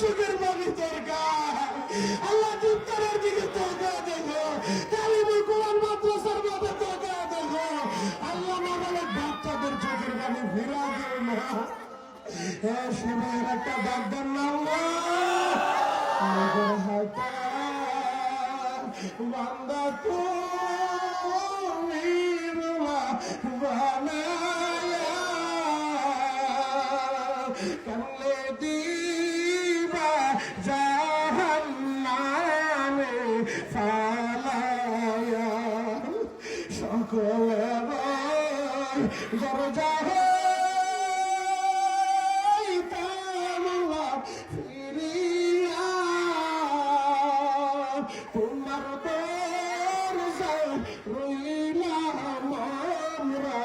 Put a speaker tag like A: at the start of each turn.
A: সুখের বাড়ি দরকার। আল্লাহ উত্তরের দিকে তোকা দেখো। তালিমুল কোরআন মাদ্রাসার বাবা তোকা দেখো। আল্লাহ মামালের বাচ্চাদের চোখের বাড়ি ফিরা দিও না। হ্যাঁ সময়ের একটা ডাক্তার নাম বান্দা তুমি বানায়া। দিবা জাহান্নামে ফালায়া সকলে দরজা তোমার দরজায় রইলাম আমরা